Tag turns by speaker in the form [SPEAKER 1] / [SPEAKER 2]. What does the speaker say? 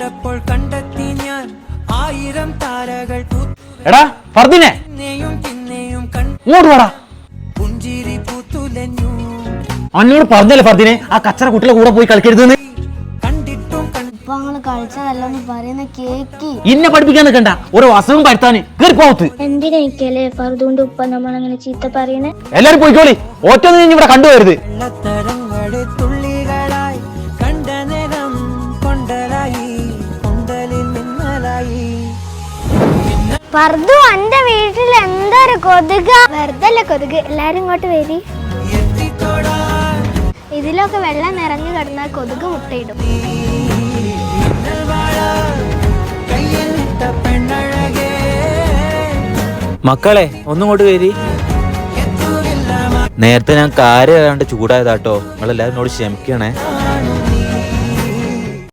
[SPEAKER 1] കണ്ടപ്പോൾ കണ്ടെത്തി ഞാൻ ആയിരം താരകൾ
[SPEAKER 2] എടാ ഫർദിനെ. ഇങ്ങോട്ട് വാടാ.
[SPEAKER 1] പുഞ്ചിരി പൂത്തുലഞ്ഞു.
[SPEAKER 2] അന്നോട് പറഞ്ഞല്ലേ ഫർദിനെ ആ കച്ചറ കുട്ടികളെ കൂടെ പോയി കളിക്കരുതെന്ന്?
[SPEAKER 1] കണ്ടിട്ടും കൺ
[SPEAKER 3] ഇപ്പൊ ഞങ്ങൾ കളിച്ചതല്ലെന്ന് പറയുന്ന കേക്ക്.
[SPEAKER 2] ഇന്നെ പഠിപ്പിക്കാൻ നിൽക്കണ്ട ഒരു അസുഖം പരുത്താന് കേറി
[SPEAKER 4] എന്തിനൊക്കെയല്ലേ ഫർദുണ്ട് ഉപ്പ നമ്മളങ്ങനെ ചീത്ത പറയുന്നേ?
[SPEAKER 2] എല്ലാരും പോയിക്കോളി. ഒറ്റ ഇനി ഇവിടെ കണ്ടുവരുത്
[SPEAKER 3] പർദു എന്റെ വീട്ടിൽ എന്തൊരു കൊതുക? വെറുതെ കൊതുക്? എല്ലാരും ഇങ്ങോട്ട് വരി. ഇതിലൊക്കെ വെള്ളം നിറഞ്ഞു കിടന്നാൽ കൊതുക് മുട്ടയിടും.
[SPEAKER 5] മക്കളെ ഒന്നും കൊണ്ട് വരി. നേരത്തെ ഞാൻ കാര്യമാണ്ട് ചൂടായതാട്ടോ. നിങ്ങളെല്ലാവരും എന്നോട് ക്ഷമിക്കണേ.